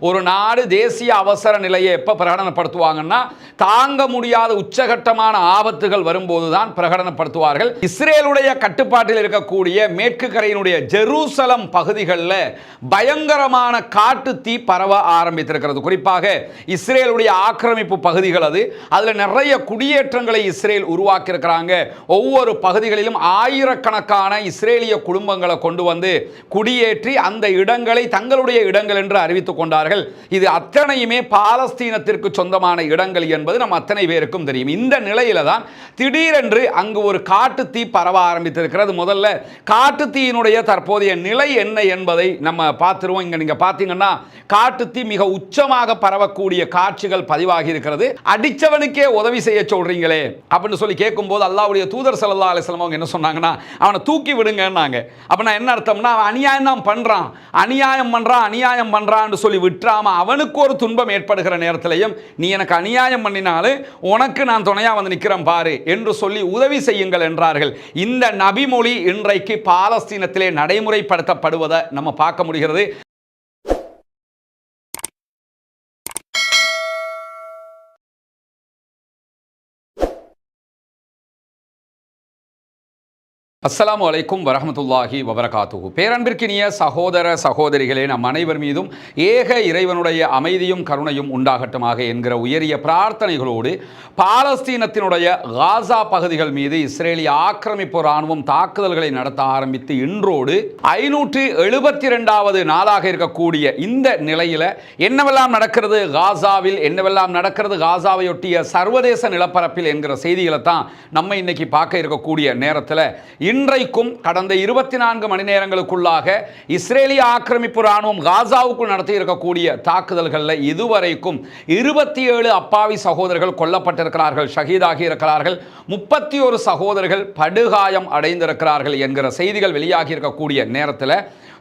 ஒரு நாடு தேசிய அவசர நிலையை எப்போ பிரகடனப்படுத்துவாங்கன்னா தாங்க முடியாத உச்சகட்டமான ஆபத்துகள் வரும்போது தான் பிரகடனப்படுத்துவார்கள். இஸ்ரேலுடைய கட்டுப்பாட்டில் இருக்கக்கூடிய மேற்கு கரையினுடைய ஜெருசலம் பகுதிகளில் பயங்கரமான காட்டு தீ பரவ ஆரம்பித்திருக்கிறது. குறிப்பாக இஸ்ரேலுடைய ஆக்கிரமிப்பு பகுதிகள் அது. அதில் நிறைய குடியேற்றங்களை இஸ்ரேல் உருவாக்கியிருக்கிறாங்க. ஒவ்வொரு பகுதிகளிலும் ஆயிரக்கணக்கான இஸ்ரேலிய குடும்பங்களை கொண்டு வந்து குடியேற்றி அந்த இடங்களை தங்களுடைய இடங்கள் என்று அறிவித்துக் கொண்டார்கள். இது அத்தனையுமே பாலஸ்தீனத்திற்கு சொந்தமான இடங்கள் என்பது நம்ம அத்தனை பேருக்கும் தெரியும். இந்த நிலையில தான் திடீரென்று அங்கு ஒரு காட்டு தீ பரவ ஆரம்பித்திருக்கிறது. முதல்ல காட்டு தீயினுடைய தற்போதைய நிலை என்ன என்பதை நம்ம பார்த்துருவோம். இங்க நீங்க பார்த்தீங்கன்னா காட்டு தீ மிக உச்சமாக பரவக்கூடிய காட்சிகள் பதிவாகி இருக்கிறது. அடிச்சவனுக்கே உதவி செய்ய சொல்றீங்களே அப்படின்னு சொல்லி கேட்கும்போது அல்லாவுடைய தூதர் சல்லா அலிஸ்லாம் அவங்க என்ன சொன்னாங்கன்னா அவனை தூக்கி விடுங்கன்னாங்க. அப்ப நான் என்ன அர்த்தம்னா அவன் அநியாயம் தான் பண்றான். அநியாயம் பண்றான் அநியாயம் பண்றான்னு சொல்லி விட்டுறாம அவனுக்கு ஒரு துன்பம் ஏற்படுகிற நேரத்திலையும் நீ எனக்கு அநியாயம் பண்ணினாலே உனக்கு நான் துணையா வந்து நிற்கிறேன் பாரு என்று சொல்லி உதவி செய்யுங்கள் என்றார்கள். இந்த நபிமொழி இன்றைக்கு பாலஸ்தீனத்திலே நடைமுறைப்படுத்தப்படுவதை நம்ம பார்க்க முடிகிறது. அஸ்லாம் வலைக்கும் வரமத்துல்லாஹி வபரகாத்துஹு. பேரன்பிற்கினிய சகோதர சகோதரிகளே நம் அனைவர் மீதும் ஏக இறைவனுடைய அமைதியும் கருணையும் உண்டாகட்டுமாக என்கிற உயரிய பிரார்த்தனைகளோடு பாலஸ்தீனத்தினுடைய காசா பகுதிகள் மீது இஸ்ரேலிய ஆக்கிரமிப்பு இராணுவம் தாக்குதல்களை நடத்த ஆரம்பித்து இன்றோடு ஐநூற்று எழுபத்தி ரெண்டாவது நாளாக இருக்கக்கூடிய இந்த நிலையில் என்னவெல்லாம் நடக்கிறது? காசாவில் என்னவெல்லாம் நடக்கிறது? காசாவையொட்டிய சர்வதேச நிலப்பரப்பில் என்கிற செய்திகளை தான் நம்ம இன்னைக்கு பார்க்க இருக்கக்கூடிய நேரத்தில் இன்றைக்கும் கடந்த இருபத்தி நான்கு மணி நேரங்களுக்குள்ளாக இஸ்ரேலிய ஆக்கிரமிப்பு ராணுவம் காசாவுக்குள் நடத்தி இருக்கக்கூடிய தாக்குதல்களில் இதுவரைக்கும் இருபத்தி ஏழு அப்பாவி சகோதரர்கள் கொல்லப்பட்டிருக்கிறார்கள் ஷஹீதாகி இருக்கிறார்கள். முப்பத்தி ஒரு சகோதரர்கள் படுகாயம் அடைந்திருக்கிறார்கள் என்கிற செய்திகள் வெளியாகி இருக்கக்கூடிய நேரத்தில்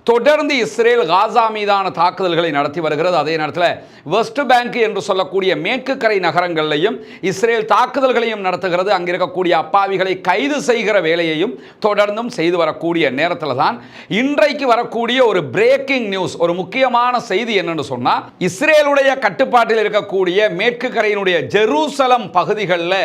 தொடர்ந்து இஸ்ரேல் காசா மீதான தாக்குதல்களை நடத்தி வருகிறது. அதே நேரத்தில் வெஸ்ட் பேங்க் என்று சொல்லக்கூடிய மேற்கு கரை நகரங்களையும் இஸ்ரேல் தாக்குதல்களையும் நடத்துகிறது. அங்கே இருக்கக்கூடிய அப்பாவிகளை கைது செய்கிற வேலையையும் தொடர்ந்தும் செய்து வரக்கூடிய நேரத்தில் தான் இன்றைக்கு வரக்கூடிய ஒரு பிரேக்கிங் நியூஸ் ஒரு முக்கியமான செய்தி என்னன்னு சொன்னால் இஸ்ரேலுடைய கட்டுப்பாட்டில் இருக்கக்கூடிய மேற்கு கரையினுடைய ஜெருசலம் பகுதிகளில்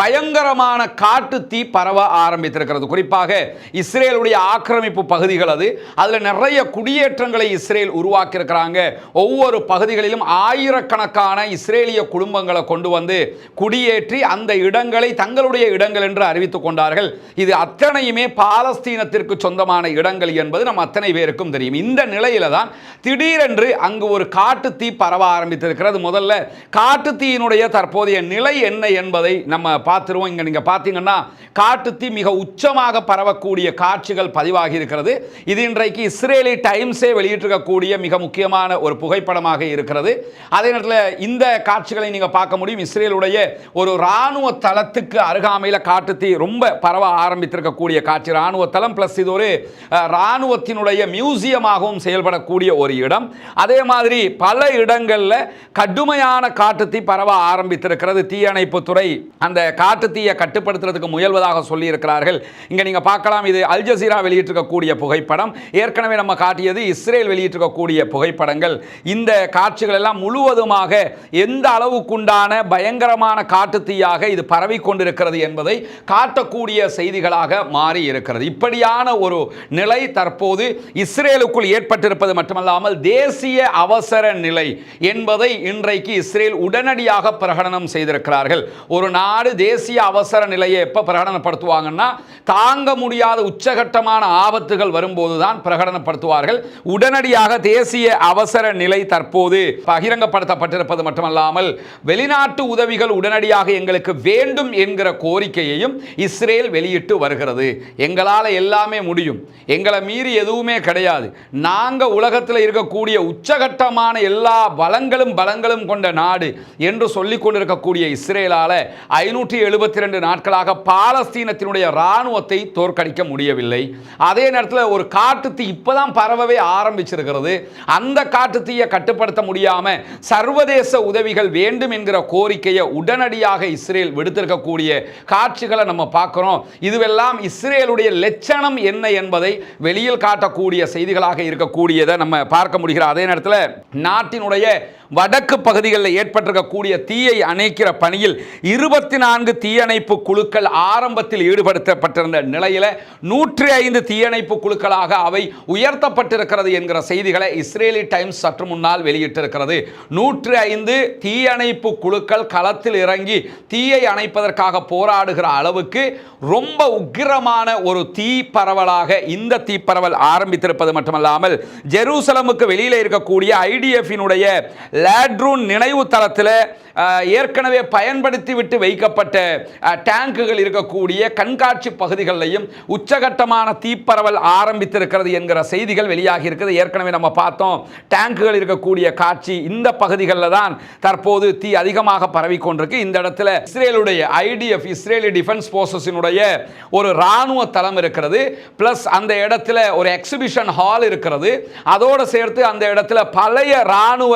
பயங்கரமான காட்டு தீ பரவ ஆரம்பித்திருக்கிறது. குறிப்பாக இஸ்ரேலுடைய ஆக்கிரமிப்பு பகுதிகள் அது. அதில் நிறைய குடியேற்றங்களை இஸ்ரேல் உருவாக்கியிருக்கிறாங்க. ஒவ்வொரு பகுதிகளிலும் ஆயிரக்கணக்கான இஸ்ரேலிய குடும்பங்களை கொண்டு வந்து குடியேற்றி அந்த இடங்களை தங்களுடைய இடங்கள் என்று அறிவித்துக் கொண்டார்கள். இது அத்தனையுமே பாலஸ்தீனத்திற்கு சொந்தமான இடங்கள் என்பது நம்ம அத்தனை பேருக்கும் தெரியும். இந்த நிலையில தான் திடீரென்று அங்கு ஒரு காட்டு தீ பரவ ஆரம்பித்திருக்கிறது. முதல்ல காட்டு தீயினுடைய தற்போதைய நிலை என்ன என்பதை நம்ம பார்த்துருவோம். இங்கே நீங்க பார்த்தீங்கன்னா காட்டு தீ மிக உச்சமாக பரவக்கூடிய காட்சிகள் பதிவாகி இருக்கிறது. இது இன்றைக்கு இஸ்ரேலி டைம்ஸே வெளியிட்டிருக்கக்கூடிய மிக முக்கியமான ஒரு புகைப்படமாக இருக்கிறது. அதே நேரத்தில் இந்த காட்சிகளை நீங்கள் பார்க்க முடியும். இஸ்ரேலுடைய ஒரு இராணுவ தளத்துக்கு அருகாமையில் காட்டுத்தீ ரொம்ப பரவ ஆரம்பித்திருக்கக்கூடிய காட்சி. இராணுவ தளம் ப்ளஸ் இது ஒரு இராணுவத்தினுடைய மியூசியமாகவும் செயல்படக்கூடிய ஒரு இடம். அதே மாதிரி பல இடங்களில் கடுமையான காட்டுத்தீ பரவ ஆரம்பித்திருக்கிறது. தீயணைப்பு துறை அந்த காட்டுத்தீயை கட்டுப்படுத்துறதுக்கு முயல்வதாக சொல்லியிருக்கிறார்கள். இங்கே நீங்கள் பார்க்கலாம். இது அல் ஜசீரா வெளியிட்டிருக்கக்கூடிய புகைப்படம். ஏற்கனவே நம்ம காட்டியது இஸ்ரேல் வெளியிட்டிருக்கக்கூடிய புகைப்படங்கள். இந்த காட்சிகள் எல்லாம் முழுவதுமாக எந்த அளவுக்குண்டான பயங்கரமான காட்டுத்தீயாக இது பரவி கொண்டிருக்கிறது என்பதை காட்டக்கூடிய செய்திகளாக மாறி இருக்கிறது. இப்படியான ஒரு நிலை தற்போது இஸ்ரேலுக்குள் ஏற்பட்டிருப்பது மட்டுமல்லாமல் தேசிய அவசர நிலை என்பதை இன்றைக்கு இஸ்ரேல் உடனடியாக பிரகடனம் செய்திருக்கிறார்கள். ஒரு நாடு தேசிய அவசர நிலையை எப்போ பிரகடனப்படுத்துவாங்கன்னா தாங்க முடியாத உச்சகட்டமான ஆபத்துகள் வரும்போது தான் பிரகடனப்படுத்துவார்கள். உடனடியாக தேசிய அவசர நிலை தற்போது பகிரங்கப்படுத்தப்பட்டிருப்பது மட்டுமல்லாமல் வெளிநாட்டு உதவிகள் உடனடியாக எங்களுக்கு வேண்டும் என்கிற கோரிக்கையையும் இஸ்ரேல் வெளியிட்டு வருகிறது. எங்களால் எல்லாமே முடியும். எங்களை மீறி எதுவுமே கிடையாது. நாங்கள் உலகத்தில் இருக்கக்கூடிய உச்சகட்டமான எல்லா வளங்களும் பலங்களும் கொண்ட நாடு என்று சொல்லிக் கொண்டிருக்கக்கூடிய இஸ்ரேலால் ஐநூற்றி எழுபத்தி ரெண்டு நாட்களாக பாலஸ்தீனத்தினுடைய இராணுவத்தை தோற்கடிக்க முடியவில்லை. அதே நேரத்தில் ஒரு காட்டு தீ இப்போ பரவவே ஆரம்பிச்சிருக்கிறது. அந்த காட்டு தீயை கட்டுப்படுத்த முடியாமல் சர்வதேச உதவிகள் வேண்டும் என்கிற கோரிக்கையை உடனடியாக இஸ்ரேல் விடுத்திருக்கக்கூடிய காட்சிகளை நம்ம பார்க்குறோம். இதுவெல்லாம் இஸ்ரேலுடைய லட்சணம் என்ன என்பதை வெளியில் காட்டக்கூடிய செய்திகளாக இருக்கக்கூடியதை நம்ம பார்க்க முடிகிற அதே நேரத்தில் நாட்டினுடைய வடக்கு பகுதிகளில் ஏற்பட்டிருக்கக்கூடிய தீயை அணைக்கிற பணியில் இருபத்தி நான்கு தீயணைப்பு குழுக்கள் ஆரம்பத்தில் ஈடுபடுத்தப்பட்டிருந்த நிலையில் நூற்றி ஐந்து தீயணைப்பு குழுக்களாக அவை உயர்த்தப்பட்டிருக்கிறது என்கிற செய்திகளை இஸ்ரேலி டைம்ஸ் சற்று முன்னால் வெளியிட்டிருக்கிறது. நூற்றி ஐந்து தீயணைப்பு குழுக்கள் களத்தில் இறங்கி தீயை அணைப்பதற்காக போராடுகிற அளவுக்கு ரொம்ப உக்கிரமான ஒரு தீ பரவலாக இந்த தீ பரவல் ஆரம்பித்திருப்பது மட்டுமல்லாமல் ஜெருசலமுக்கு வெளியில் இருக்கக்கூடிய ஐடிஎஃபினுடைய லேட்ரூன் நினைவு தளத்தில் ஏற்கனவே பயன்படுத்தி விட்டு வைக்கப்பட்ட டேங்குகள் இருக்கக்கூடிய கண்காட்சி பகுதிகளிலையும் உச்சகட்டமான தீப்பரவல் ஆரம்பித்திருக்கிறது என்கிற செய்திகள் வெளியாகி இருக்குது. ஏற்கனவே நம்ம பார்த்தோம் டேங்குகள் இருக்கக்கூடிய காட்சி இந்த பகுதிகளில் தான் தற்போது தீ அதிகமாக பரவி கொண்டிருக்கு. இந்த இடத்துல இஸ்ரேலுடைய ஐடிஎஃப் இஸ்ரேலி டிஃபென்ஸ் போர்சஸினுடைய ஒரு ராணுவ தளம் இருக்கிறது. பிளஸ் அந்த இடத்துல ஒரு எக்ஸிபிஷன் ஹால் இருக்கிறது. அதோடு சேர்த்து அந்த இடத்துல பழைய ராணுவ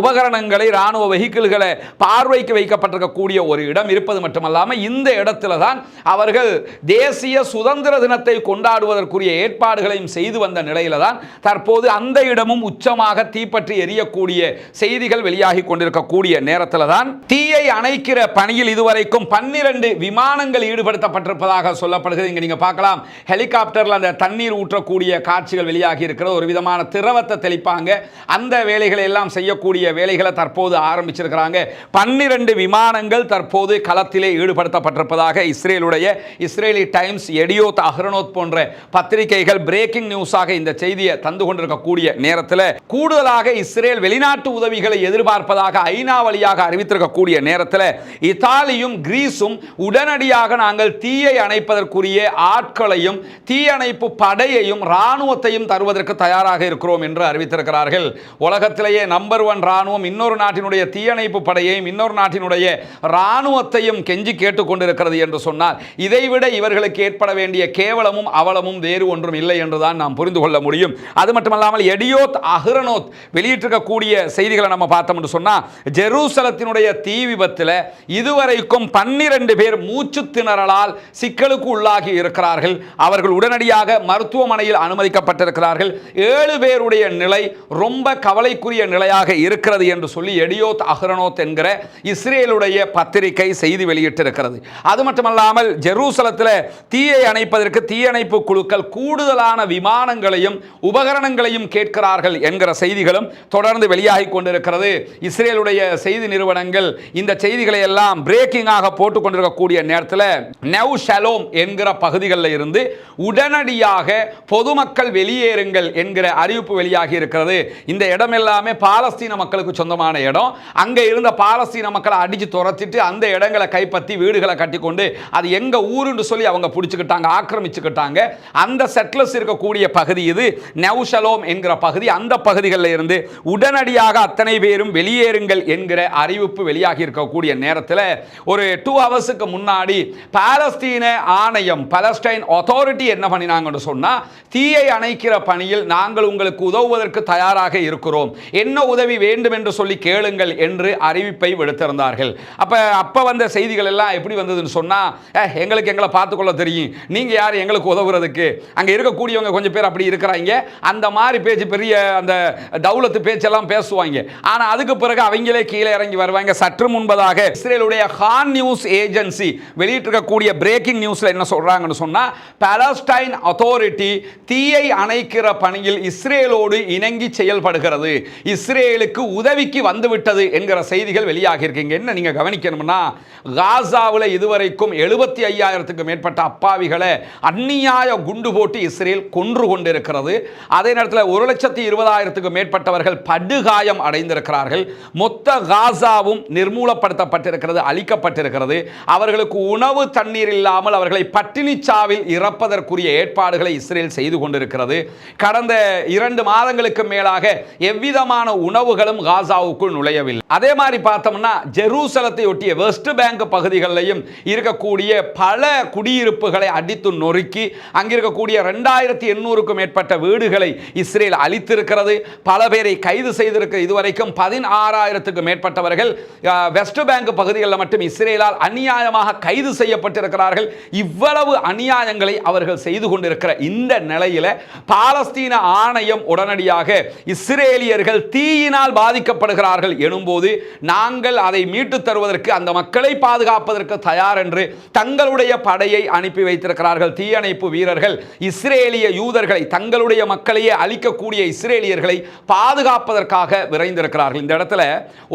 உபகரணங்களை ராணுவ வெஹிக்கிள்களை பார்வைக்கு வைக்கப்பட்டிருக்கக்கூடிய ஒரு இடம் இருப்பது மட்டுமல்லாமல் இந்த இடத்துல தான் அவர்கள் தேசிய சுதந்திர தினத்தை கொண்டாடுவதற்குரிய ஏற்பாடுகளையும் செய்து வந்த நிலையில தான் தற்போது அந்த இடமும் உச்சமாக தீப்பற்றி எரியக்கூடிய செய்திகள் வெளியாகி கொண்டிருக்கக்கூடிய நேரத்தில் தான் தீயை அணைக்கிற பணியில் இதுவரைக்கும் பன்னிரண்டு விமானங்கள் ஈடுபடுத்தப்பட்டிருப்பதாக சொல்லப்படுகிறது. இங்கே நீங்க பார்க்கலாம். ஹெலிகாப்டர்ல அந்த தண்ணீர் ஊற்றக்கூடிய காட்சிகள் வெளியாகி இருக்கிறது. ஒரு விதமான திரவத்தை தெளிப்பாங்க. அந்த வேலைகளை எல்லாம் செய்யக்கூடிய வேலைகளை தற்போது ஆரம்பிச்சிருக்கிறாங்க. பன்னிரண்டு விமானங்கள் தற்போது களத்திலே ஈடுபடுத்தப்பட்டிருப்பதாக இஸ்ரேலுடைய இஸ்ரேலி டைம்ஸ் எடியோத் அஹ்ரனோத் போன்ற பத்திரிகைகள் பிரேக்கிங் நியூஸாக இந்த செய்தியை தந்து கொண்டிருக்கக்கூடிய நேரத்தில் கூடுதலாக இஸ்ரேல் வெளிநாட்டு உதவிகளை எதிர்பார்ப்பதாக ஐநா வழியாக அறிவித்திருக்கக்கூடிய நேரத்தில் இத்தாலியும் கிரீஸும் உடனடியாக நாங்கள் தீயை அணைப்பதற்குரிய ஆட்களையும் தீயணைப்பு படையையும் இராணுவத்தையும் தருவதற்கு தயாராக இருக்கிறோம் என்று அறிவித்திருக்கிறார்கள். உலகத்திலேயே நம்பர் ஒன் இராணுவம். இன்னொரு நாட்டினுடைய தீயணைப்பு படையையும் இன்னொரு நாட்டினுடைய இராணுவத்தையும் கெஞ்சி கேட்டுக்கொண்டிருக்கிறது என்று சொன்னால் இதைவிட இவர்களுக்கு ஏற்பட வேண்டிய கேவலமும் அவலமும் வேறு ஒன்றும் இல்லை என்றுதான் நாம் புரிந்து கொள்ள முடியும். அது மட்டுமல்லாமல் எடியோத் அஹ்ரனோத் வெளியிட்டிருக்கக்கூடிய செய்திகளை நம்ம பார்த்தோம் என்று சொன்னால் ஜெருசலத்தினுடைய தீ விபத்தில் இதுவரைக்கும் பன்னிரண்டு பேர் மூச்சு திணறலால் சிக்கலுக்கு உள்ளாகி இருக்கிறார்கள். அவர்கள் உடனடியாக மருத்துவமனையில் அனுமதிக்கப்பட்டிருக்கிறார்கள். ஏழு பேருடைய நிலை ரொம்ப கவலைக்குரிய நிலையாக இருக்கிறது என்று சொல்லி எடியோத் அஹ்ரனோத் என்கிற இஸ்ரேலுடைய பத்திரிகை செய்தி வெளியிட்டிருக்கிறது. அது மட்டுமல்லாமல் ஜெருசலத்தில் தீயை அணைப்பதற்கு தீயணைப்பு குழுக்கள் கூடுதலான விமானங்களையும் உபகரணங்களையும் கேட்கிறார்கள் என்கிற செய்திகளும் தொடர்ந்து வெளியாகி கொண்டிருக்கிறது. இஸ்ரேலுடைய செய்தி நிறுவனங்கள் இந்த செய்திகளை எல்லாம் பிரேக்கிங்காக போட்டுக் கொண்டிருக்கக்கூடிய நேரத்தில் நெவ் ஷலோம் என்கிற பகுதிகளில் இருந்து உடனடியாக பொதுமக்கள் வெளியேறுங்கள் என்கிற அறிவிப்பு வெளியாகி இருக்கிறது. இந்த இடம் எல்லாமே பாலஸ்தீன மக்களுக்கு சொந்தமான இடம். அங்கே இருந்து பாலஸ்தீன மக்களை அடிச்சு துரத்திட்டு அந்த இடங்களை கைப்பற்றி வீடுகளை கட்டிக்கொண்டு அது எங்க ஊருன்னு சொல்லி அவங்க பிடிச்சிக்கிட்டாங்க ஆக்கிரமிச்சுக்கிட்டாங்க. அந்த செட்டில்ஸ் இருக்கக்கூடிய பகுதி இது நெவ்ஷலோம் என்கிற பகுதி. அந்த பகுதிகளில் இருந்து உடனடியாக அத்தனை பேரும் வெளியேறுங்கள் என்கிற அறிவிப்பு வெளியாகி இருக்கக்கூடிய நேரத்தில் ஒரு டூ ஹவர்ஸுக்கு முன்னாடி பாலஸ்தீன ஆணையம் பலஸ்டைன் அத்தாரிட்டி என்ன பண்ணினாங்கன்னு சொன்னா தீயை அணைக்கிற பணியில் நாங்கள் உங்களுக்கு உதவுவதற்கு தயாராக இருக்கிறோம். என்ன உதவி வேண்டும் என்று சொல்லி கேளுங்கள் என்று அறிவிப்பை விடுத்திருந்தார்கள். அப்போ அப்போ வந்த செய்திகள் எல்லாம் எப்படி வந்ததுன்னு சொன்னால் எங்களுக்கு எங்களை பார்த்துக்கொள்ள தெரியும். நீங்க யார்? எங்களுக்கு உதவுறதுக்கு. அங்கே இருக்கக்கூடியவங்க கொஞ்சம் பேர் அப்படி இருக்கிறாங்க. அந்த மாதிரி பேச்சு பெரிய அந்த தௌலத்து பேச்செல்லாம் பேசுவாங்க. ஆனால் அதுக்கு பிறகு அவங்களே கீழே இறங்கி வருவாங்க. சற்று முன்பதாக இஸ்ரேலுடைய ஹான் நியூஸ் ஏஜென்சி வெளியிட்டிருக்கக்கூடிய பிரேக்கிங் நியூஸில் என்ன சொல்றாங்கன்னு சொன்னால் பாலஸ்டைன் அத்தாரிட்டி தீயை அணைக்கிற பணியில் இஸ்ரேலோடு இணங்கி செயல்படுகிறது. இஸ்ரேலுக்கு உதவிக்கு வந்துவிட்டது என்கிற செய்தி செய்திகள் வெளியாக இருக்கீங்க என்ன நீங்க கவனிக்கணும்னா காசாவில் இதுவரைக்கும் எழுபத்தி ஐயாயிரத்துக்கு மேற்பட்ட அப்பாவிகளை அந்நியாய குண்டு போட்டு இஸ்ரேல் கொன்று கொண்டிருக்கிறது. அதே நேரத்தில் ஒரு லட்சத்தி இருபதாயிரத்துக்கு மேற்பட்டவர்கள் படுகாயம் அடைந்திருக்கிறார்கள். மொத்த காசாவும் நிர்மூலப்படுத்தப்பட்டிருக்கிறது அளிக்கப்பட்டிருக்கிறது அவர்களுக்கு உணவு தண்ணீர் இல்லாமல் அவர்களை பட்டினிச்சாவில் இறப்பதற்குரிய ஏற்பாடுகளை இஸ்ரேல் செய்து கொண்டிருக்கிறது. கடந்த இரண்டு மாதங்களுக்கு மேலாக எவ்விதமான உணவுகளும் காசாவுக்குள் நுழையவில்லை. அதே மாதிரி மாதிரி பார்த்தோம்னா ஜெருசலத்தை ஒட்டிய வெஸ்ட் பேங்க் பகுதிகளிலையும் இருக்கக்கூடிய பல குடியிருப்புகளை அடித்து நொறுக்கி அங்கே இருக்கக்கூடிய ரெண்டாயிரத்தி எண்ணூறுக்கும் மேற்பட்ட வீடுகளை இஸ்ரேல் அளித்திருக்கிறது பல பேரை கைது செய்திருக்க இதுவரைக்கும் பதினாறாயிரத்துக்கும் மேற்பட்டவர்கள் வெஸ்ட் பேங்க் பகுதிகளில் மட்டும் இஸ்ரேலால் அநியாயமாக கைது செய்யப்பட்டிருக்கிறார்கள். இவ்வளவு அநியாயங்களை அவர்கள் செய்து கொண்டிருக்கிற இந்த நிலையில் பாலஸ்தீன ஆணையம் உடனடியாக இஸ்ரேலியர்கள் தீயினால் பாதிக்கப்படுகிறார்கள் எனும்போது நாங்கள் அதை மீட்டு தருவதற்கு அந்த மக்களை பாதுகாப்பதற்கு தயார் என்று தங்களுடைய படையை அனுப்பி வைத்திருக்கிறார்கள். தீயணைப்பு வீரர்கள் இஸ்ரேலிய யூதர்களை தங்களுடைய மக்களையே அழிக்கக்கூடிய இஸ்ரேலியர்களை பாதுகாப்பதற்காக விரைந்திருக்கிறார்கள். இந்த இடத்துல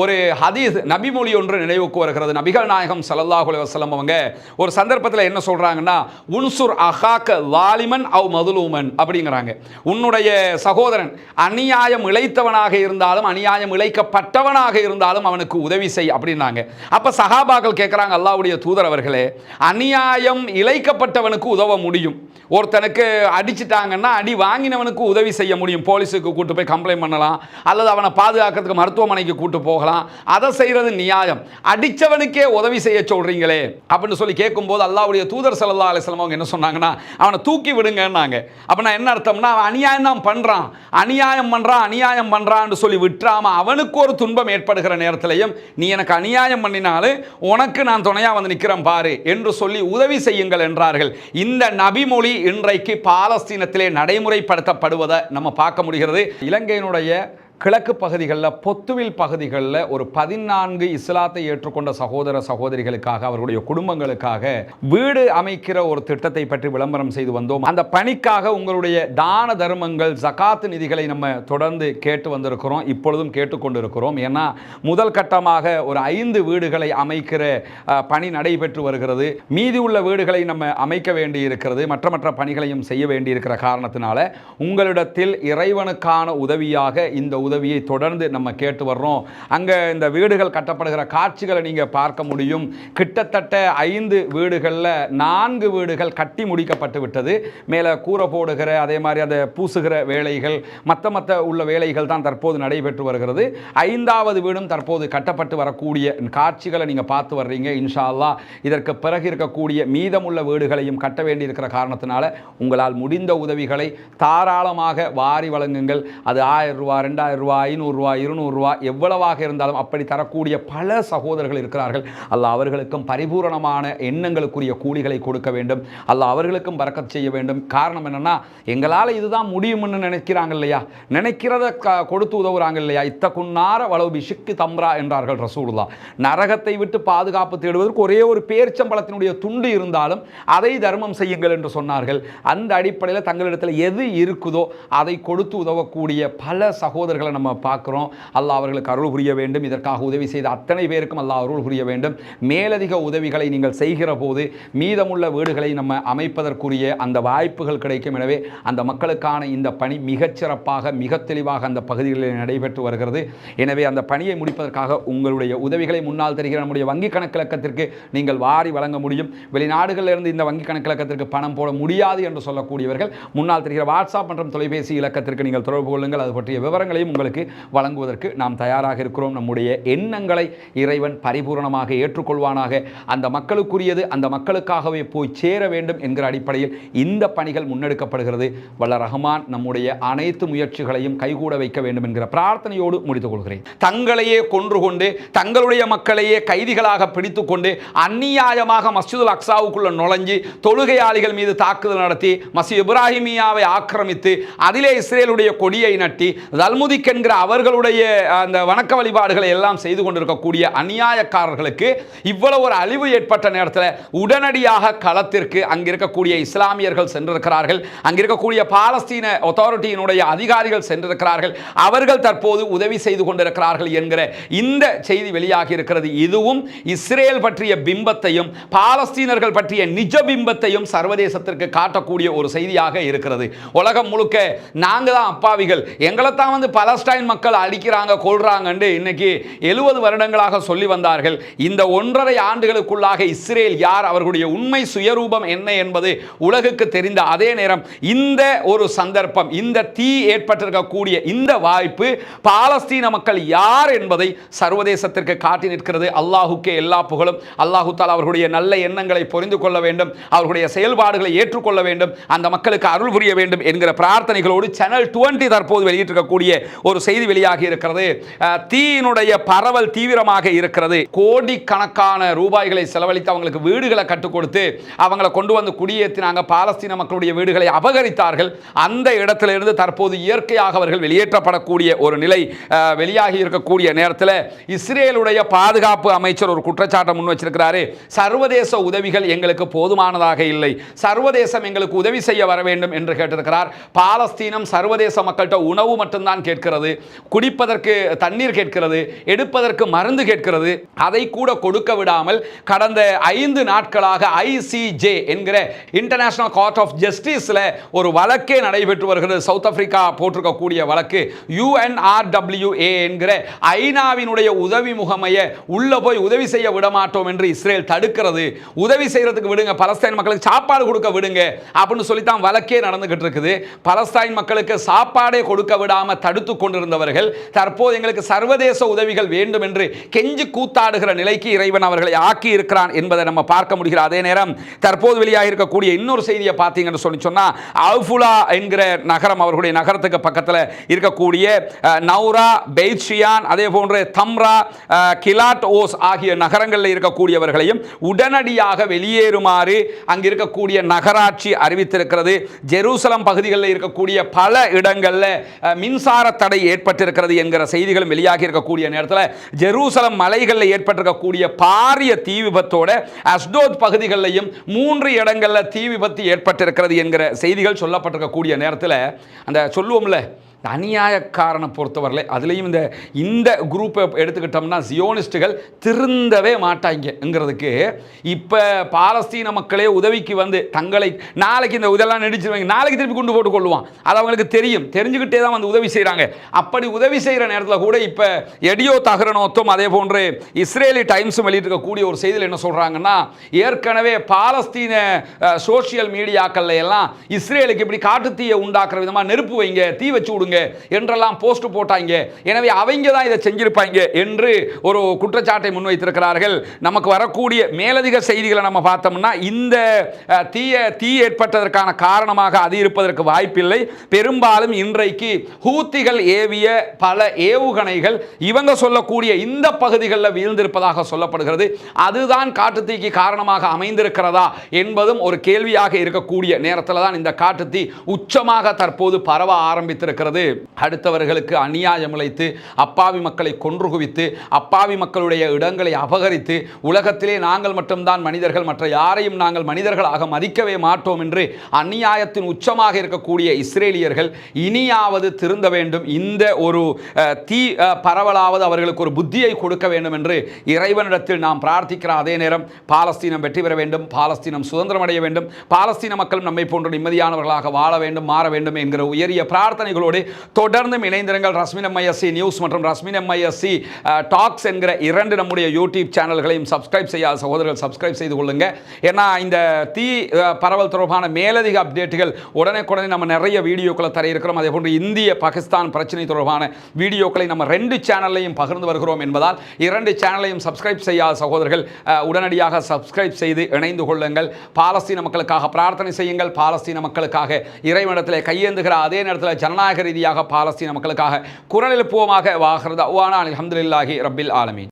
ஒரு ஹதீஸ் நபிமொழி ஒன்று நினைவுக்கு வருகிறது. நபிகள் நாயகம் ஸல்லல்லாஹு வசலம் அவங்க ஒரு சந்தர்ப்பத்தில் என்ன சொல்கிறாங்கன்னா உன்சுர் அஹாக்க வாலிமன் அவ் மதுலூமன் அப்படிங்கிறாங்க. உன்னுடைய சகோதரன் அநியாயம் இழைத்தவனாக இருந்தாலும் அநியாயம் இழைக்கப்பட்டவனாக இருந்தாலும் அவன் அவனுக்கு உதவி செய் அப்படின்னாங்க. அப்ப சஹாபாக்கள் கேட்குறாங்க அல்லாவுடைய தூதர் அவர்களே அநியாயம் இழைக்கப்பட்டவனுக்கு உதவ முடியும். ஒருத்தனுக்கு அடிச்சிட்டாங்கன்னா அடி வாங்கினவனுக்கு உதவி செய்ய முடியும். போலீஸுக்கு கூட்டு போய் கம்ப்ளைண்ட் பண்ணலாம். அல்லது அவனை பாதுகாக்கிறதுக்கு மருத்துவமனைக்கு கூட்டு போகலாம். அதை செய்யறது நியாயம். அடிச்சவனுக்கே உதவி செய்ய சொல்றீங்களே அப்படின்னு சொல்லி கேட்கும்போது அல்லாவுடைய தூதர் ஸல்லல்லாஹு அலைஹி அவங்க என்ன சொன்னாங்கன்னா அவனை தூக்கி விடுங்கன்னாங்க. நான் என்ன அர்த்தம்னா அவன் அநியாயம் தான் பண்றான். அநியாயம் பண்றான் அநியாயம் பண்ணுறான்னு சொல்லி விட்டுறாம அவனுக்கு ஒரு துன்பம் ஏற்படுகிற நேரத்தில் நேரத்திலையும் நீ எனக்கு அநியாயம் பண்ணினாலும் உனக்கு நான் துணையா வந்து நிற்கிறேன் பாரு என்று சொல்லி உதவி செய்யுங்கள் என்றார்கள். இந்த நபிமொழி இன்றைக்கு பாலஸ்தீனத்திலே நடைமுறைப்படுத்தப்படுவதை நம்ம பார்க்க முடிகிறது. இலங்கையினுடைய கிழக்கு பகுதிகளில் பொத்துவில் பகுதிகளில் ஒரு பதினான்கு இஸ்லாத்தை ஏற்றுக்கொண்ட சகோதர சகோதரிகளுக்காக அவர்களுடைய குடும்பங்களுக்காக வீடு அமைக்கிற ஒரு திட்டத்தை பற்றி விளம்பரம் செய்து வந்தோம். அந்த பணிக்காக உங்களுடைய தான தர்மங்கள் ஜகாத்து நிதிகளை நம்ம தொடர்ந்து கேட்டு வந்திருக்கிறோம் இப்பொழுதும் கேட்டுக்கொண்டிருக்கிறோம். ஏன்னா முதல் கட்டமாக ஒரு ஐந்து வீடுகளை அமைக்கிற பணி நடைபெற்று வருகிறது. மீதி உள்ள வீடுகளை நம்ம அமைக்க வேண்டி இருக்கிறது மற்ற மற்ற பணிகளையும் செய்ய வேண்டியிருக்கிற காரணத்தினால உங்களிடத்தில் இறைவனுக்கான உதவியாக இந்த உதவியை தொடர்ந்து நம்ம கேட்டு வர்றோம். அங்கே இந்த வீடுகள் கட்டப்படுகிற காட்சிகளை நீங்கள் பார்க்க முடியும். கிட்டத்தட்ட ஐந்து வீடுகளில் நான்கு வீடுகள் கட்டி முடிக்கப்பட்டு விட்டது. மேலே கூரை போடுகிற அதே மாதிரி அதை பூசுகிற வேலைகள் மற்ற மற்ற உள்ள வேலைகள் தான் தற்போது நடைபெற்று வருகிறது. ஐந்தாவது வீடும் தற்போது கட்டப்பட்டு வரக்கூடிய காட்சிகளை நீங்கள் பார்த்து வர்றீங்க இன்ஷா அல்லாஹ் இதற்கு பிறகு இருக்கக்கூடிய மீதமுள்ள வீடுகளையும் கட்ட வேண்டியிருக்கிற காரணத்தினால உங்களால் முடிந்த உதவிகளை தாராளமாக வாரி வழங்குங்கள். அது ஆயிரம் ரூபா ரெண்டாயிரம் ரூபா ஐநூறுரூவா இருநூறுவா எவ்வளவாக இருந்தாலும் அப்படி தரக்கூடிய பல சகோதரர்கள் இருக்கிறார்கள். அல்ல அவர்களுக்கும் பரிபூரணமான எண்ணங்களுக்குரிய கூலிகளை கொடுக்க வேண்டும். அல்ல அவர்களுக்கும் பறக்கத் செய்ய வேண்டும். காரணம் என்னென்னா எங்களால் இதுதான் முடியும்னு நினைக்கிறாங்க இல்லையா? நினைக்கிறத கொடுத்து உதவுறாங்க இல்லையா? இத்தகுன்னார வளவு பிஷுக்கு தம்ரா என்றார்கள் ரசூலுல்லா நரகத்தை விட்டு பாதுகாப்பு தேடுவதற்கு ஒரே ஒரு பேர்ச்சம்பளத்தினுடைய துண்டு இருந்தாலும் அதை தர்மம் செய்யுங்கள் என்று சொன்னார்கள். அந்த அடிப்படையில் தங்களிடத்தில் எது இருக்குதோ அதை கொடுத்து உதவக்கூடிய பல சகோதரர்கள் நம்ம பார்க்குறோம். அல்லாஹ் அவர்களுக்கு அருள் புரிய வேண்டும். இதற்காக உதவி செய்த அத்தனை பேருக்கும் அல்லாஹ் அருள் புரிய வேண்டும். மேலதிக உதவிகளை நீங்கள் செய்கிற போது மீதமுள்ள வீடுகளை நம்ம அமைப்பதற்குரிய அந்த வாய்ப்புகள் கிடைக்கும். எனவே அந்த மக்களுக்கான இந்த பணி மிகச்சிறப்பாக மிக தெளிவாக அந்த பகுதிகளில் நடைபெற்று வருகிறது. எனவே அந்த பணியை முடிப்பதற்காக உங்களுடைய உதவிகளை முன்னால் தெரிகிற நம்முடைய வங்கி கணக்கிழக்கத்திற்கு நீங்கள் வாரி வழங்க முடியும். வெளிநாடுகளிலிருந்து இந்த வங்கி கணக்கிழக்கத்திற்கு பணம் போட முடியாது என்று சொல்லக்கூடியவர்கள் முன்னால் தெரிகிற வாட்ஸ்அப் மற்றும் தொலைபேசி இலக்கத்திற்கு நீங்கள் தொடர்பு கொள்ளுங்கள். அது பற்றிய விவரங்களையும் அனைத்தையும் உங்களுக்கு வழங்குவதற்கு நாம் தயாராக இருக்கிறோம். நம்முடைய எண்ணங்களை இறைவன் பரிபூரணமாக ஏற்றுக்கொள்வானாக. அந்த மக்களுக்குரியது அந்த மக்களுக்காகவே போய் சேர வேண்டும் என்கிற அடிப்படையில் இந்த பணிகள் முன்னெடுக்கப்படுகிறது. வல்ல ரஹ்மான் நம்முடைய அனைத்து முயற்சிகளையும் கைகூட வைக்க வேண்டும் என்கிற பிரார்த்தனையோடு முடித்துக் கொள்கிறேன். தங்களையே கொன்று கொண்டு தங்களுடைய மக்களையே கைதிகளாக பிடித்து கொண்டு அந்நியாயமாக மஸ்ஜிதுல் அக்சாவுக்குள்ள நுழைஞ்சு தொழுகையாளிகள் மீது தாக்குதல் நடத்தி மசி இப்ராஹிமியாவை ஆக்கிரமித்து அதிலே இஸ்ரேலுடைய கொடியை நட்டி தல்முதி தல்முதிக் என்கிற அவர்களுடைய அந்த வணக்க வழிபாடுகளை எல்லாம் செய்து கொண்டிருக்கக்கூடிய அநியாயக்காரர்களுக்கு இவ்வளவு ஒரு அழிவு ஏற்பட்ட நேரத்தில் உடனடியாக களத்திற்கு அங்கே இருக்கக்கூடிய இஸ்லாமியர்கள் சென்றிருக்கிறார்கள். அங்கே இருக்கக்கூடிய பாலஸ்தீன அத்தாரிட்டியினுடைய அதிகாரிகள் சென்றிருக்கிறார்கள். அவர்கள் தற்போது உதவி செய்து கொண்டிருக்கிறார்கள் என்கிற இந்த செய்தி வெளியாகி இருக்கிறது. இதுவும் இஸ்ரேல் பற்றிய பிம்பத்தையும் பாலஸ்தீனர்கள் பற்றிய நிஜ பிம்பத்தையும் சர்வதேசத்திற்கு காட்டக்கூடிய ஒரு செய்தியாக இருக்கிறது. உலகம் முழுக்க நாங்கள் தான் அப்பாவிகள். எங்களை தான் வந்து பல பலஸ்டைன் மக்கள் அடிக்கிறாங்க கொள்றாங்கன்னு இன்னைக்கு எழுபது வருடங்களாக சொல்லி வந்தார்கள். இந்த ஒன்றரை ஆண்டுகளுக்குள்ளாக இஸ்ரேல் யார் அவர்களுடைய உண்மை சுயரூபம் என்ன என்பது உலகுக்கு தெரிந்த அதே நேரம் இந்த ஒரு சந்தர்ப்பம் இந்த தீ ஏற்பட்டிருக்கக்கூடிய இந்த வாய்ப்பு பாலஸ்தீன மக்கள் யார் என்பதை சர்வதேசத்திற்கு காட்டி நிற்கிறது. அல்லாஹுக்கே எல்லா புகழும். அல்லாஹு தால் அவர்களுடைய நல்ல எண்ணங்களை புரிந்து கொள்ள வேண்டும். அவர்களுடைய செயல்பாடுகளை ஏற்றுக்கொள்ள வேண்டும். அந்த மக்களுக்கு அருள் புரிய வேண்டும் என்கிற பிரார்த்தனைகளோடு சேனல் டுவெண்ட்டி தற்போது வெளியிட்டிருக்கக்கூடிய ஒரு செய்தி வெளியாகி இருக்கிறது. தீயினுடைய பரவல் தீவிரமாக இருக்கிறது. கோடிக்கணக்கான ரூபாய்களை செலவழித்து அவங்களுக்கு வீடுகளை கற்றுக் கொடுத்து அவங்களை கொண்டு வந்து குடியேற்றினாங்க. பாலஸ்தீன மக்களுடைய வீடுகளை அபகரித்தார்கள். அந்த இடத்திலிருந்து தற்போது இயற்கையாக அவர்கள் வெளியேற்றப்படக்கூடிய ஒரு நிலை அஹ், வெளியாகி இருக்கக்கூடிய நேரத்தில் இஸ்ரேலுடைய பாதுகாப்பு அமைச்சர் ஒரு குற்றச்சாட்டை முன் வச்சிருக்கிறாரு. சர்வதேச உதவிகள் எங்களுக்கு போதுமானதாக இல்லை. சர்வதேசம் எங்களுக்கு உதவி செய்ய வர வேண்டும் என்று கேட்டிருக்கிறார். பாலஸ்தீனம் சர்வதேச மக்கள்கிட்ட உணவு மட்டும்தான் கேட்கிறது. கேட்கிறது குடிப்பதற்கு தண்ணீர் கேட்கிறது எடுப்பதற்கு மருந்து கேட்கிறது அதை கூட கொடுக்க விடாமல் கடந்த ஐந்து நாட்களாக ஐசிஜே என்கிற இன்டர்நேஷனல் கோர்ட் ஆஃப் ஜஸ்டிஸில் ஒரு வழக்கே நடைபெற்று வருகிறது. சவுத் ஆப்பிரிக்கா போட்டிருக்கக்கூடிய வழக்கு யுஎன்ஆர்டபிள்யூஏ என்கிற ஐநாவினுடைய உதவி முகமையை உள்ளே போய் உதவி செய்ய விடமாட்டோம் என்று இஸ்ரேல் தடுக்கிறது. உதவி செய்கிறதுக்கு விடுங்க பலஸ்தீன் மக்களுக்கு சாப்பாடு கொடுக்க விடுங்க அப்படின்னு சொல்லி தான் வழக்கே நடந்துகிட்டு இருக்குது. பலஸ்தீன் மக்களுக்கு சாப்பாடே கொடுக்க விடாமல் தடுத்து கொண்டிருந்தவர்கள் தற்போது எங்களுக்கு சர்வதேச உதவிகள் வேண்டும் என்று கெஞ்சி கூத்தாடுகிற நிலைக்கு இறைவன் அவர்களை ஆக்கி இருக்கிறான் என்பதை நம்ம பார்க்க முடிகிற அதே நேரம் தற்போது வெளியாக இருக்கக்கூடிய இன்னொரு செய்தியை பார்த்தீங்கன்னு சொல்லி சொன்னால் அவுஃபுலா என்கிற நகரம் அவர்களுடைய நகரத்துக்கு பக்கத்தில் இருக்கக்கூடிய நௌரா பெய்ட்ஷியான் அதே போன்று தம்ரா கிலாட் ஓஸ் ஆகிய நகரங்களில் இருக்கக்கூடியவர்களையும் உடனடியாக வெளியேறுமாறு அங்கு இருக்கக்கூடிய நகராட்சி அறிவித்திருக்கிறது. ஜெருசலம் பகுதிகளில் இருக்கக்கூடிய பல இடங்களில் மின்சார தடை ஏற்பட்டிருக்கிறது என்கிற செய்திகளும் வெளியாகி இருக்கக்கூடிய நேரத்தில் ஜெருசலம் மலைகளில் ஏற்பட்டிருக்கக்கூடிய பாரிய தீ விபத்தோட அஸ்டோத் பகுதிகளிலையும் மூன்று இடங்களில் தீ விபத்து ஏற்பட்டிருக்கிறது என்கிற செய்திகள் சொல்லப்பட்டிருக்கக்கூடிய நேரத்தில் அந்த சொல்லுவோம்ல இந்த அநியாயக்காரனை பொறுத்தவரையில் அதுலேயும் இந்த இந்த குரூப்பை எடுத்துக்கிட்டோம்னா சியோனிஸ்ட்டுகள் திருந்தவே மாட்டாங்கங்கிறதுக்கு இப்போ பாலஸ்தீன மக்களே உதவிக்கு வந்து தங்களை நாளைக்கு இந்த இதெல்லாம் நடிச்சிருவாங்க நாளைக்கு திருப்பி கொண்டு போட்டு கொள்ளுவான். அது அவங்களுக்கு தெரியும். தெரிஞ்சுக்கிட்டே தான் வந்து உதவி செய்கிறாங்க அப்படி உதவி செய்கிற நேரத்தில் கூட இப்போ எடியோ தகரனோத்தும் அதே போன்று இஸ்ரேலி டைம்ஸும் வெளியிட்டிருக்கக்கூடிய ஒரு செய்தியில் என்ன சொல்கிறாங்கன்னா ஏற்கனவே பாலஸ்தீன சோஷியல் மீடியாக்கள்ல எல்லாம் இஸ்ரேலுக்கு இப்படி காட்டுத்தீயை உண்டாக்குற விதமாக நெருப்பு வைங்க தீ வச்சு விடுங்க கொடுங்க என்றெல்லாம் போஸ்ட் போட்டாங்க. எனவே அவங்க தான் இதை செஞ்சிருப்பாங்க என்று ஒரு குற்றச்சாட்டை முன்வைத்திருக்கிறார்கள். நமக்கு வரக்கூடிய மேலதிக செய்திகளை நம்ம பார்த்தோம்னா இந்த தீய தீ ஏற்பட்டதற்கான காரணமாக அது இருப்பதற்கு வாய்ப்பில்லை. பெரும்பாலும் இன்றைக்கு ஹூத்திகள் ஏவிய பல ஏவுகணைகள் இவங்க சொல்லக்கூடிய இந்த பகுதிகளில் வீழ்ந்திருப்பதாக சொல்லப்படுகிறது. அதுதான் காட்டுத்தீக்கு காரணமாக அமைந்திருக்கிறதா என்பதும் ஒரு கேள்வியாக இருக்கக்கூடிய நேரத்தில் தான் இந்த காட்டுத்தீ உச்சமாக தற்போது பரவ ஆரம்பித்திருக்கிறது. அடுத்தவர்களுக்கு அநியாயம் இழைத்து அப்பாவி மக்களை கொன்று குவித்து அப்பாவி மக்களுடைய இடங்களை அபகரித்து உலகத்திலே நாங்கள் மட்டும்தான் மனிதர்கள் மற்ற யாரையும் நாங்கள் மனிதர்களாக மதிக்கவே மாட்டோம் என்று அநியாயத்தின் உச்சமாக இருக்கக்கூடிய இஸ்ரேலியர்கள் இனியாவது திருந்த வேண்டும். இந்த ஒரு தீ பரவலாவது அவர்களுக்கு ஒரு புத்தியை கொடுக்க வேண்டும் என்று இறைவனிடத்தில் நாம் பிரார்த்திக்கிற அதே நேரம் பாலஸ்தீனம் வெற்றி பெற வேண்டும் பாலஸ்தீனம் சுதந்திரம் அடைய வேண்டும் பாலஸ்தீன மக்களும் நம்மை போன்ற நிம்மதியானவர்களாக வாழ வேண்டும் மாற வேண்டும் என்கிற உயரிய பிரார்த்தனைகளோடு தொடர்ந்து இணைந்திருங்கள் ரஸ்மின் எம்ஐஎஸ்சி நியூஸ் மற்றும் ரஸ்மின் எம்ஐஎஸ்சி டாக்ஸ் என்கிற இரண்டு நம்முடைய யூடியூப் சேனல்களையும் சப்ஸ்கிரைப் செய்யாத சகோதரர்கள் சப்ஸ்கிரைப் செய்து கொள்ளுங்க. ஏன்னா இந்த தீ பரவல் தொடர்பான மேலதிக அப்டேட்டுகள் உடனே நம்ம நிறைய வீடியோக்களை தர இருக்கிறோம் அதே போன்று இந்திய பாகிஸ்தான் பிரச்சனை தொடர்பான வீடியோக்களை நம்ம ரெண்டு சேனல்லையும் பகிர்ந்து வருகிறோம் என்பதால் இரண்டு சேனலையும் சப்ஸ்கிரைப் செய்யாத சகோதரர்கள் உடனடியாக சப்ஸ்கிரைப் செய்து இணைந்து கொள்ளுங்கள். பாலஸ்தீன மக்களுக்காக பிரார்த்தனை செய்யுங்கள். பாலஸ்தீன மக்களுக்காக இறைவனத்தில் கையேந்துகிற அதே நேரத்தில் ஜனநாயக ரீதியாக பாலஸ்தீன மக்களுக்காக குரல் எழுப்புவோமாக வாகரதா வானா அலமதுல்லாஹி ரபில் ஆலமீன்.